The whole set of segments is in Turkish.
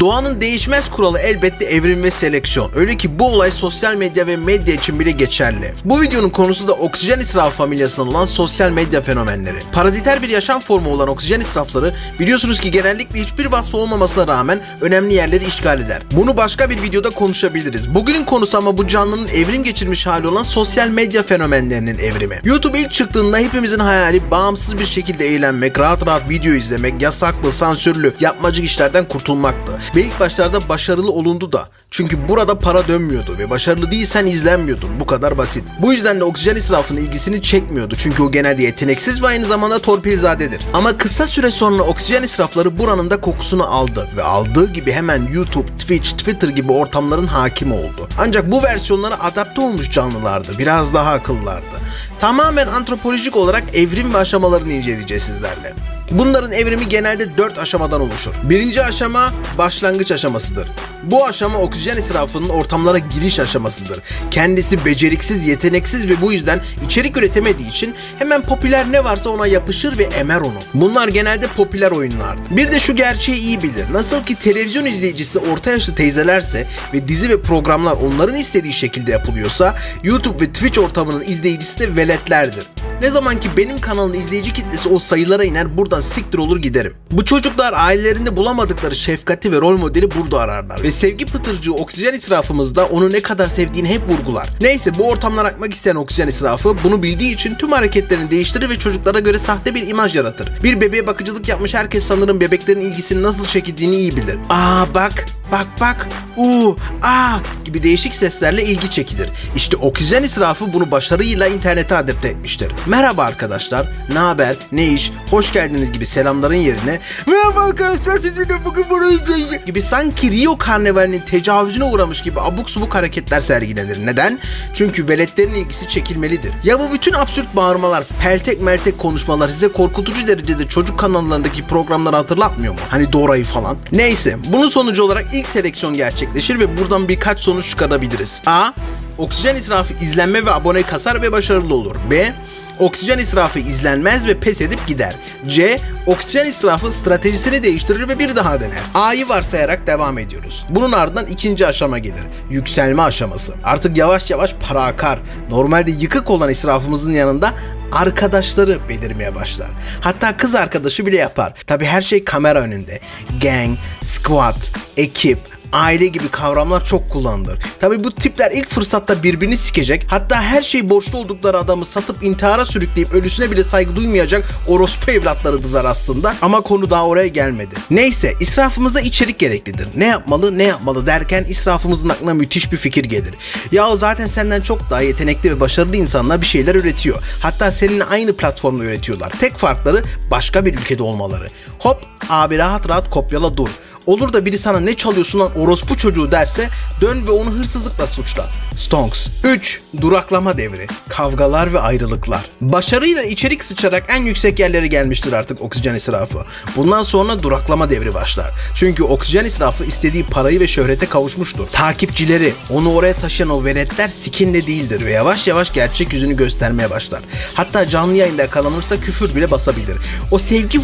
Doğanın değişmez kuralı elbette evrim ve seleksiyon. Öyle ki bu olay sosyal medya ve medya için bile geçerli. Bu videonun konusu da oksijen israfı familyasından olan sosyal medya fenomenleri. Paraziter bir yaşam formu olan oksijen israfları biliyorsunuz ki genellikle hiçbir vasfı olmamasına rağmen önemli yerleri işgal eder. Bunu başka bir videoda konuşabiliriz. Bugünün konusu ama bu canlının evrim geçirmiş hali olan sosyal medya fenomenlerinin evrimi. YouTube ilk çıktığında hepimizin hayali bağımsız bir şekilde eğlenmek, rahat rahat video izlemek, yasaklı, sansürlü, yapmacık işlerden kurtulmaktı. Ve ilk başlarda başarılı olundu da. Çünkü burada para dönmüyordu ve başarılı değilsen izlenmiyordun. Bu kadar basit. Bu yüzden de oksijen israfının ilgisini çekmiyordu. Çünkü o genelde yeteneksiz ve aynı zamanda torpilzadedir. Ama kısa süre sonra oksijen israfları buranın da kokusunu aldı ve aldığı gibi hemen YouTube, Twitch, Twitter gibi ortamların hakimi oldu. Ancak bu versiyonlara adapte olmuş canlılardı. Biraz daha akıllardı. Tamamen antropolojik olarak evrim ve aşamalarını inceleyeceğiz sizlerle. Bunların evrimi genelde 4 aşamadan oluşur. Birinci aşama başlangıç aşamasıdır. Bu aşama oksijen israfının ortamlara giriş aşamasıdır. Kendisi beceriksiz, yeteneksiz ve bu yüzden içerik üretemediği için hemen popüler ne varsa ona yapışır ve emer onu. Bunlar genelde popüler oyunlardır. Bir de şu gerçeği iyi bilir. Nasıl ki televizyon izleyicisi orta yaşlı teyzelerse ve dizi ve programlar onların istediği şekilde yapılıyorsa YouTube ve Twitch ortamının izleyicisi de veletlerdir. Ne zaman ki benim kanalın izleyici kitlesi o sayılara iner buradan siktir olur giderim. Bu çocuklar ailelerinde bulamadıkları şefkati ve rol modeli burada ararlar. Ve sevgi pıtırcığı oksijen israfımızda onu ne kadar sevdiğini hep vurgular. Neyse bu ortamlar akmak isteyen oksijen israfı bunu bildiği için tüm hareketlerini değiştirir ve çocuklara göre sahte bir imaj yaratır. Bir bebeğe bakıcılık yapmış herkes sanırım bebeklerin ilgisinin nasıl çekildiğini iyi bilir. Aa bak bak bak uuu aa gibi değişik seslerle ilgi çekilir. İşte oksijen israfı bunu başarıyla internete adapte etmiştir. Merhaba arkadaşlar, ne haber, ne iş, hoş geldiniz gibi selamların yerine Merhaba arkadaşlar sizinle bugün bunu izleyeceğiz gibi sanki Rio Karnevali'nin tecavüzüne uğramış gibi abuk subuk hareketler sergilenir. Neden? Çünkü veletlerin ilgisi çekilmelidir. Ya bu bütün absürt bağırmalar, peltek meltek konuşmalar size korkutucu derecede çocuk kanallarındaki programları hatırlatmıyor mu? Hani Dora'yı falan. Neyse, bunun sonucu olarak ilk seleksiyon gerçekleşir ve buradan birkaç sonuç çıkarabiliriz. A. Oksijen israfı izlenme ve abone kasar ve başarılı olur. B. Oksijen israfı izlenmez ve pes edip gider. C. Oksijen israfı stratejisini değiştirir ve bir daha dener. A'yı varsayarak devam ediyoruz. Bunun ardından ikinci aşama gelir. Yükselme aşaması. Artık yavaş yavaş para akar. Normalde yıkık olan israfımızın yanında arkadaşları belirmeye başlar. Hatta kız arkadaşı bile yapar. Tabi her şey kamera önünde. Gang, squad, ekip, aile gibi kavramlar çok kullanılır. Tabi bu tipler ilk fırsatta birbirini sikecek, hatta her şey borçlu oldukları adamı satıp intihara sürükleyip ölüsüne bile saygı duymayacak orospu evlatlarıdırlar aslında ama konu daha oraya gelmedi. Neyse israfımıza içerik gereklidir. Ne yapmalı ne yapmalı derken israfımızın aklına müthiş bir fikir gelir. Ya o zaten senden çok daha yetenekli ve başarılı insanlar bir şeyler üretiyor. Hatta seninle aynı platformda üretiyorlar. Tek farkları başka bir ülkede olmaları. Hop abi rahat rahat kopyala dur. Olur da biri sana ne çalıyorsun lan orospu çocuğu derse dön ve onu hırsızlıkla suçla. Stonks 3. Duraklama devri. Kavgalar ve ayrılıklar. Başarıyla içerik sıçarak en yüksek yerlere gelmiştir artık oksijen israfı. Bundan sonra duraklama devri başlar. Çünkü oksijen israfı istediği parayı ve şöhrete kavuşmuştur. Takipçileri, onu oraya taşıyan o veletler skinle değildir ve yavaş yavaş gerçek yüzünü göstermeye başlar. Hatta canlı yayında yakalanırsa küfür bile basabilir. O sevgi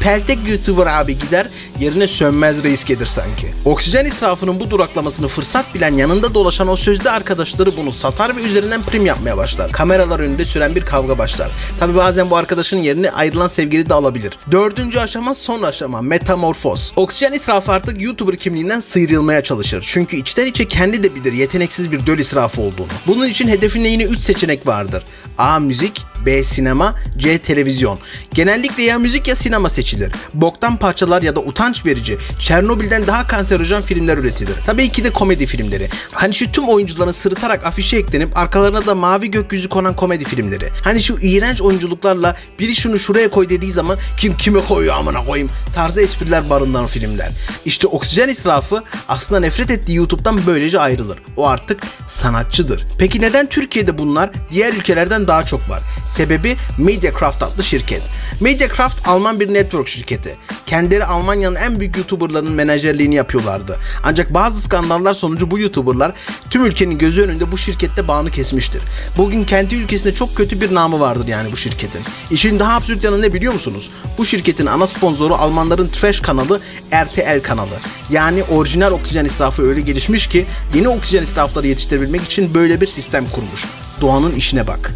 peltek YouTuber abi gider yerine sönmez reis gelir sanki. Oksijen israfının bu duraklamasını fırsat bilen yanında dolaşan o sözde arkadaşları bunu satar ve üzerinden prim yapmaya başlar. Kameralar önünde süren bir kavga başlar. Tabi bazen bu arkadaşın yerini ayrılan sevgili de alabilir. Dördüncü aşama son aşama metamorfoz. Oksijen israfı artık YouTuber kimliğinden sıyrılmaya çalışır. Çünkü içten içe kendi de bilir yeteneksiz bir döl israfı olduğunu. Bunun için hedefinde yine 3 seçenek vardır. A. Müzik, B. Sinema, C. Televizyon. Genellikle ya müzik ya sinema seçilir. Boktan parçalar ya da utanç verici, Çernobil'den daha kanserojen filmler üretilir. Tabii ki de komedi filmleri. Hani şu tüm oyuncuların sırıtarak afişe eklenip arkalarına da mavi gökyüzü konan komedi filmleri. Hani şu iğrenç oyunculuklarla biri şunu şuraya koy dediği zaman kim kime koyuyor amına koyayım tarzı espriler barındıran filmler. İşte oksijen israfı aslında nefret ettiği YouTube'dan böylece ayrılır. O artık sanatçıdır. Peki neden Türkiye'de bunlar diğer ülkelerden daha çok var? Sebebi Mediacraft adlı şirket. Mediacraft Alman bir network şirketi. Kendileri Almanya'nın en büyük YouTuber'larının menajerliğini yapıyorlardı. Ancak bazı skandallar sonucu bu YouTuber'lar tüm ülkenin gözü önünde bu şirkette bağını kesmiştir. Bugün kendi ülkesinde çok kötü bir namı vardır yani bu şirketin. İşin daha absürt yanı ne biliyor musunuz? Bu şirketin ana sponsoru Almanların trash kanalı RTL kanalı. Yani orijinal oksijen israfı öyle gelişmiş ki yeni oksijen israfları yetiştirebilmek için böyle bir sistem kurmuş. Doğanın işine bak.